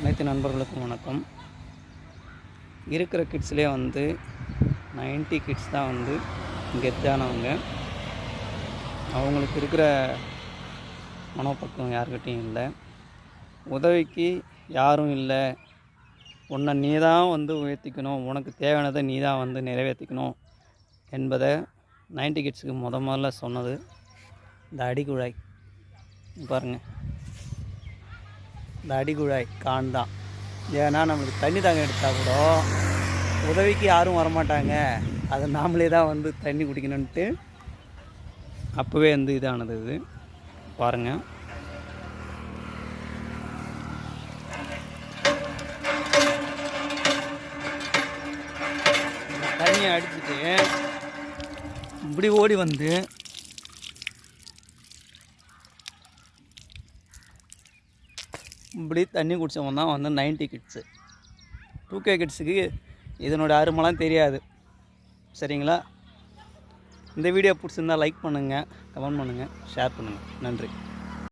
அனைத்து நண்பர்களுக்கும் வணக்கம். இருக்கிற கிட்ஸ்லேயே வந்து 90 கிட்ஸ் தான் வந்து கெத்தானவங்க அவங்களுக்கு இருக்கிற மனோபக்குவம் யாருக்கிட்டையும் இல்லை. உதவிக்கு யாரும் இல்லை. உன்னை நீ தான் வந்து உயர்த்திக்கணும். உனக்கு தேவையானதை நீ தான் வந்து நிறைவேற்றிக்கணும் என்பதை 90 கிட்ஸுக்கு முத முதல்ல சொன்னது இந்த அடிக்குழாய் பாருங்கள் இந்த அடிக்குழாய் கான் தான் ஏன்னா நம்மளுக்கு தண்ணி தாங்க எடுத்தால் கூட உதவிக்கு யாரும் வரமாட்டாங்க. அதை நாமளே தான் வந்து தண்ணி குடிக்கணுன்ட்டு அப்போவே வந்து இதானது இது. பாருங்கள் தண்ணியை அடிச்சுட்டு இப்படி ஓடி வந்து இப்படி தண்ணி குடித்தவன் தான் வந்து 90 கிட்ஸு டூ கே கிட்ஸுக்கு இதனோட அருமெல்லாம் தெரியாது. சரிங்களா? இந்த வீடியோ பிடிச்சிருந்தால் லைக் பண்ணுங்கள் கமெண்ட் பண்ணுங்கள் ஷேர் பண்ணுங்கள் நன்றி.